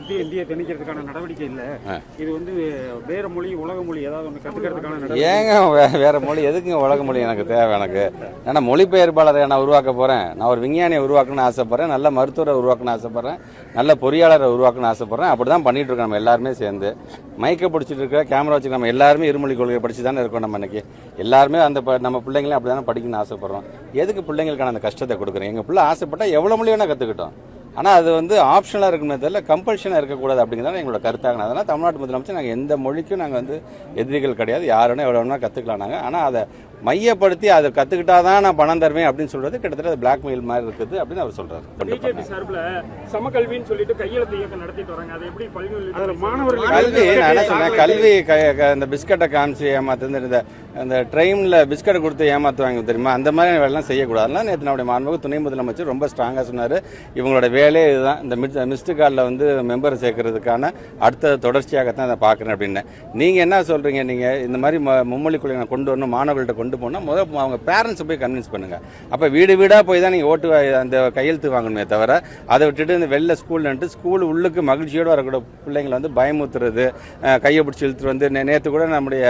இந்திய இந்திய திணிக்கிறதுக்கான நடவடிக்கை இல்ல. இது வந்து வேற மொழி உலக மொழி ஏதாவது ஒன்று கத்துக்கிறதுக்கான நடவடிக்கை? ஏங்க வேற மொழி எதுக்குங்க உலக மொழி எனக்கு தேவை எனக்கு? ஏன்னா மொழிபெயர்ப்பாளரை நான் உருவாக்க போறேன். நான் ஒரு விஞ்ஞானியை உருவாக்கணும்னு ஆசைப்படுறேன். நல்ல மருத்துவரை உருவாக்கணும்னு ஆசைப்படுறேன். நல்ல பொறியாளரை உருவாக்கணும்னு ஆசைப்படுறேன். அப்படி தான் பண்ணிட்டு இருக்கோம் நம்ம எல்லாருமே சேர்ந்து. மைக்கை பிடிச்சிட்டு இருக்க கேமரா வச்சு நம்ம எல்லாருமே இருமொழி கொள்கையை படிச்சு தானே இருக்கோம் நம்ம இன்னைக்கு. எல்லாருமே அந்த நம்ம பிள்ளைங்களையும் அப்படி தானே படிக்கணும்னு ஆசைப்படுறோம். எதுக்கு பிள்ளைங்களுக்கான அந்த கஷ்டத்தை கொடுக்குறேன் எங்கள் பிள்ளை ஆசைப்பட்டா எவ்வளோ மொழி வேணா கற்றுக்கிட்டோம் ஆனால் அது வந்து ஆப்ஷனலாக இருக்கணுமே தெரியல. கம்பல்ஷனாக இருக்கக்கூடாது அப்படிங்கிறத எங்களோட கருத்தாக. அதனால் தமிழ்நாட்டு முதலமைச்சர் நாங்கள் எந்த மொழிக்கும் நாங்கள் வந்து எதிரிகள் கிடையாது. யார் எவ்வளோ வேணால் கற்றுக்கலாம் நாங்கள் ஆனால் அதை மையப்படுத்தி அதை கற்றுக்கிட்டா தான் நான் பணம் தருவேன் அப்படின்னு சொல்கிறது கிட்டத்தட்ட அது பிளாக்மெயில் மாதிரி இருக்குது அப்படின்னு அவர் சொல்கிறார் பிஜேபி சார்பில் சமக்கல்வின்னு சொல்லிட்டு கையெழுத்து இயக்கம் நடத்திட்டு வராங்க. அதை எப்படி அதுல மாணவர்கள் கல்வி நான் என்ன சொன்னேன் கல்வி க- க- இந்த பிஸ்கட்டை காமிச்சு ஏமாத்து இந்த இந்த ட்ரெயினில் பிஸ்கட்டை கொடுத்து ஏமாத்துவாங்க தெரியுமா? அந்த மாதிரி வேலைலாம் செய்யக்கூடாது. அதனால நேற்று நம்முடைய மாண்புமிகு துணை முதலமைச்சர் ரொம்ப ஸ்ட்ராங்காக சொன்னார். இவங்களோட வேலையே இதுதான். இந்த மிஸ் மிஸ்டு காலில் வந்து மெம்பர் சேர்க்கறதுக்கான அடுத்த தொடர்ச்சியாகத்தான் அதை பார்க்குறேன் அப்படின்னு. நீங்கள் என்ன சொல்கிறீங்க நீங்கள் இந்த மாதிரி ம- மும்மொழி கொள்கை கொண்டு வரணும் மாணவர்கள்ட்ட கொண்டு போனால் முதல் அவங்க பேரண்ட்ஸை போய் கன்வின்ஸ் பண்ணுங்கள் அப்போ வீடு வீடாக போய் தான் நீங்கள் ஓட்டு அந்த கையெழுத்து வாங்கணுமே தவிர அதை விட்டுட்டு இந்த வெளில ஸ்கூல்ன்ட்டு ஸ்கூல் உள்ளுக்கு மகிழ்ச்சியோடு வரக்கூடிய பிள்ளைங்களை வந்து பயமுத்துறது கையை பிடிச்சி இழுத்துட்டு வந்து நே- நேற்று கூட நம்முடைய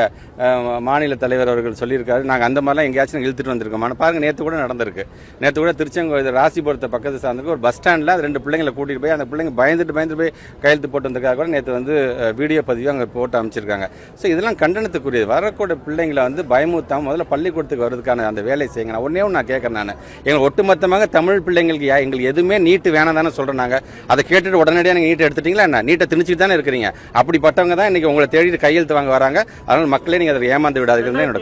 மாநில தலைவர் அவர்கள் சொல்லியிருக்காரு. நாங்கள் அந்த மாதிரிலாம் எங்கேயாச்சும் இழுத்துட்டு வந்திருக்கோம். பாருங்கள் நேற்று கூட நடந்திருக்கு. நேற்று கூட திருச்செங்கோயில் ராசிபுரத்தை பக்கத்து சார்ந்துக்கு ஒரு பஸ் ஸ்டாண்டில் ரெண்டு பிள்ளைங்களை கூட்டிகிட்டு போய் அந்த பிள்ளைங்க பயந்துட்டு பயந்துட்டு போய் கையெழுத்து போட்டு வந்திருக்காங்க. கூட நேற்று வந்து வீடியோ பதிவு அங்கே போட்டு அமைச்சிருக்காங்க. ஸோ இதெல்லாம் கண்டனத்துக்குரியது. வரக்கூடிய பிள்ளைங்களை வந்து பயமுத்தாமல் முதல்ல பள்ளிக்கூடத்துக்கு வர்றதுக்கான அந்த வேலையை செய்யுங்க. நான் ஒன்றே ஒன்று நான் கேட்குறேன் நான். எங்கள் ஒட்டுமொத்தமாக தமிழ் பிள்ளைங்களுக்கு யா- எங்களுக்கு எதுவுமே நீட்டு வேணாம் தானே சொல்கிறேன் நாங்கள் அதை கேட்டுட்டு உடனடியாக நீங்கள் நீட்டை எடுத்துட்டீங்களா என்ன? நீட்டை திணிச்சிட்டு தானே இருக்கிறீங்க. அப்படிப்பட்டவங்க தான் இன்னைக்கு உங்களை தேடிட்டு கையெழுத்து வாங்க வராங்க. அதனால் மக்களே நீங்கள் அதை ஏமாந்து விடாதுங்கிறது என்னோட